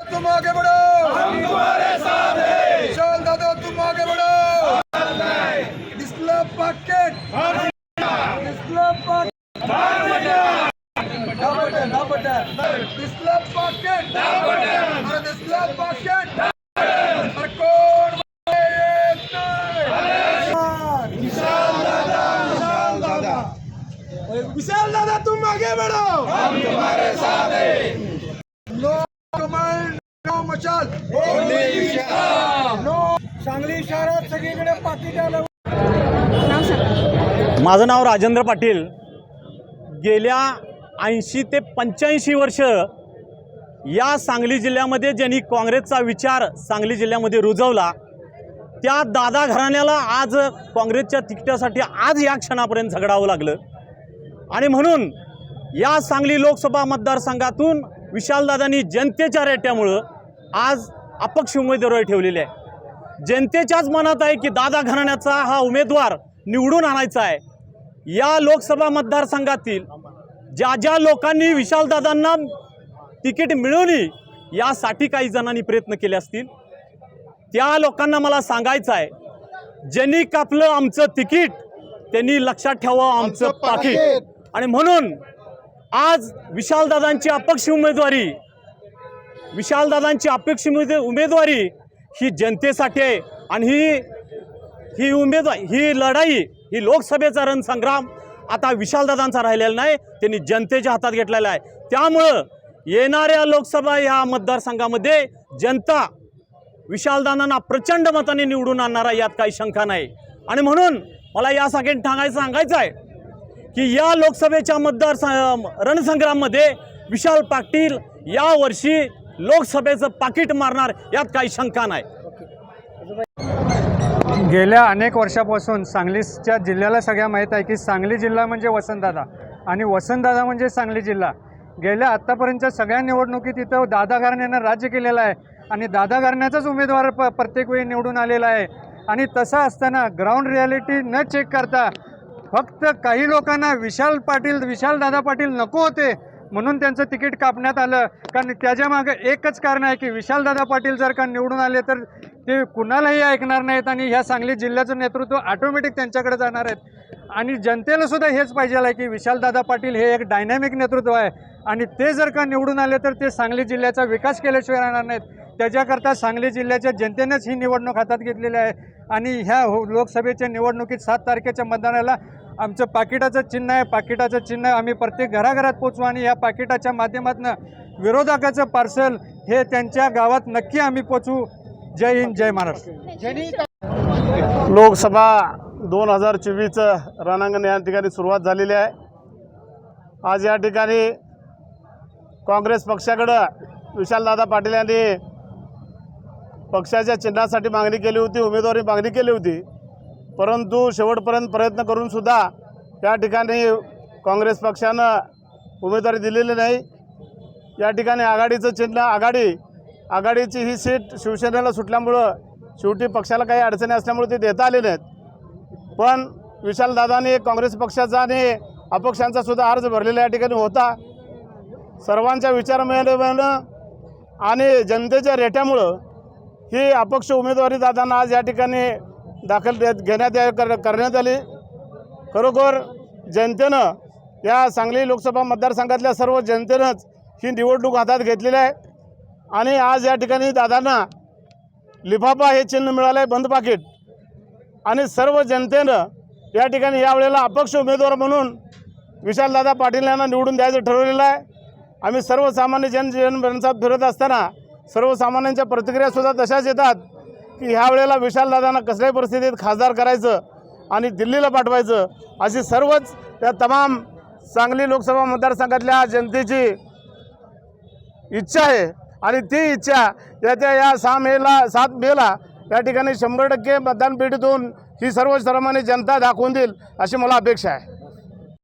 तुम आगे बढ़ो। हम तुम्हारे साथ हैं विशाल दादा तुम आगे बढ़ो। Display packet. Display packet. Display packet. अरे डिस्प्ले पैकेट। अरे कोण येत नाही? विशाल दादा विशाल दादा। तुम आगे बढ़ो। हम तुम्हारे साथ हैं नो नो. सांगली शहरात सगळीकडे पाकिट आलं माझं नाव राजेंद्र पाटील. गेल्या ऐंशी ते पंच्याऐंशी वर्ष या सांगली जिल्ह्यामध्ये ज्यांनी काँग्रेसचा विचार सांगली जिल्ह्यामध्ये रुजवला त्या दादा घराण्याला आज काँग्रेसच्या तिकिटासाठी आज या क्षणापर्यंत झगडावं लागलं. आणि म्हणून या सांगली लोकसभा मतदारसंघातून विशालदादांनी जनतेच्या रेट्यामुळं आज अपक्ष उमेदवारी ठेवलेली आहे. जनतेच्याच मनात आहे की दादा घराण्याचा हा उमेदवार निवडून आणायचा आहे. या लोकसभा मतदारसंघातील ज्या ज्या लोकांनी विशालदादांना तिकीट मिळवली यासाठी काही जणांनी प्रयत्न केले असतील. त्या लोकांना मला सांगायचं आहे ज्यांनी कापलं आमचं तिकीट त्यांनी लक्षात ठेवावं आमचं पाकिट. आणि म्हणून आज विशालदादांची अपक्ष उमेदवारी विशालदादांची अपेक्षित उमेदवारी ही जनतेसाठी आहे. आणि ही ही उमेदवार ही लढाई ही लोकसभेचा रणसंग्राम आता विशालदादांचा राहिलेला नाही त्यांनी जनतेच्या हातात घेतलेला आहे. त्यामुळं येणाऱ्या लोकसभा ह्या मतदारसंघामध्ये जनता विशालदादांना प्रचंड मताने निवडून आणणार आहे यात काही शंका नाही. आणि म्हणून मला या सगळ्यांनी सांगायचं सांगायचं आहे की या लोकसभेच्या मतदार रणसंग्राममध्ये विशाल पाटील यावर्षी लोकसभेचं पाकिट मारणार यात काही शंका नाही. गेल्या अनेक वर्षापासून सांगलीच्या जिल्ह्याला सगळ्या माहीत आहे की सांगली जिल्हा म्हणजे वसंतदादा आणि वसंतदादा म्हणजे सांगली जिल्हा. गेल्या आत्तापर्यंतच्या सगळ्या निवडणुकीत इथं दादा घराण्यानं राज्य केलेलं आहे आणि दादा घराण्याचाच उमेदवार प प्रत्येक वेळी निवडून आलेला आहे. आणि तसं असताना ग्राउंड रियालिटी न चेक करता फक्त काही लोकांना विशाल पाटील विशाल दादा पाटील नको होते. म्हणून त्यांचं तिकीट कापण्यात आलं. कारण त्याच्यामागं एकच कारण आहे की विशालदादा पाटील जर का निवडून आले तर ते कुणालाही ऐकणार नाहीत आणि ह्या सांगली जिल्ह्याचं नेतृत्व ऑटोमॅटिक त्यांच्याकडे जाणार आहेत. आणि जनतेला सुद्धा हेच पाहिजे आहे की विशालदादा पाटील हे एक डायनॅमिक नेतृत्व आहे. आणि ते जर का निवडून आले तर ते सांगली जिल्ह्याचा विकास केल्याशिवाय राहणार नाहीत. त्याच्याकरता सांगली जिल्ह्याच्या जनतेनेच ही निवडणूक हातात घेतलेली आहे. आणि ह्या हो लोकसभेच्या निवडणुकीत सात तारखेच्या मतदानाला आमचं पाकिटाचं चिन्ह आहे पाकिटाचं चिन्ह आम्ही प्रत्येक घराघरात पोचू आणि या पाकिटाच्या माध्यमातून विरोधकाचं पार्सल हे त्यांच्या गावात नक्की आम्ही पोचू जय हिंद जय महाराष्ट्र. लोकसभा दोन हजार चोवीसचं रणांगण या ठिकाणी सुरुवात झालेली आहे. आज या ठिकाणी काँग्रेस पक्षाकडं विशालदादा पाटील यांनी पक्षाच्या चिन्हासाठी मागणी केली होती उमेदवारी मागणी केली होती. परंतु शेवटपर्यंत प्रयत्न करूनसुद्धा या ठिकाणी काँग्रेस पक्षानं उमेदवारी दिलेली नाही. या ठिकाणी आघाडीचं चिन्ह आघाडी आघाडीची ही सीट शिवसेनेला सुटल्यामुळं शेवटी पक्षाला काही अडचणी असल्यामुळे ते देता आले नाहीत. पण विशालदादांनी काँग्रेस पक्षाचा आणि अपक्षांचा सुद्धा अर्ज भरलेला या ठिकाणी होता. सर्वांच्या विचार आणि जनतेच्या रेट्यामुळं ही अपक्ष उमेदवारी दादांना आज या ठिकाणी दाखल देत घेण्यात या कर करण्यात आली. खरोखर जनतेनं या सांगली लोकसभा मतदारसंघातल्या सर्व जनतेनंच ही निवडणूक हातात घेतलेली आहे. आणि आज या ठिकाणी दादांना लिफाफा हे चिन्ह मिळालं आहे बंद पाकिट. आणि सर्व जनतेनं या ठिकाणी यावेळेला अपक्ष उमेदवार म्हणून विशालदादा पाटील यांना निवडून द्यायचं ठरवलेलं आहे. आम्ही सर्वसामान्य जन जनसात फिरत असताना सर्वसामान्यांच्या प्रतिक्रियासुद्धा तशाच येतात. की ह्या वेळेला विशालदादांना कसल्याही परिस्थितीत खासदार करायचं आणि दिल्लीला पाठवायचं अशी सर्वच त्या तमाम सांगली लोकसभा मतदारसंघातल्या जनतेची इच्छा आहे. आणि ती इच्छा याच्या या सहा मेला सात मेला या ठिकाणी शंभर टक्के मतदान पेटीतून ही सर्वसामान्य जनता दाखवून देईल अशी मला अपेक्षा आहे.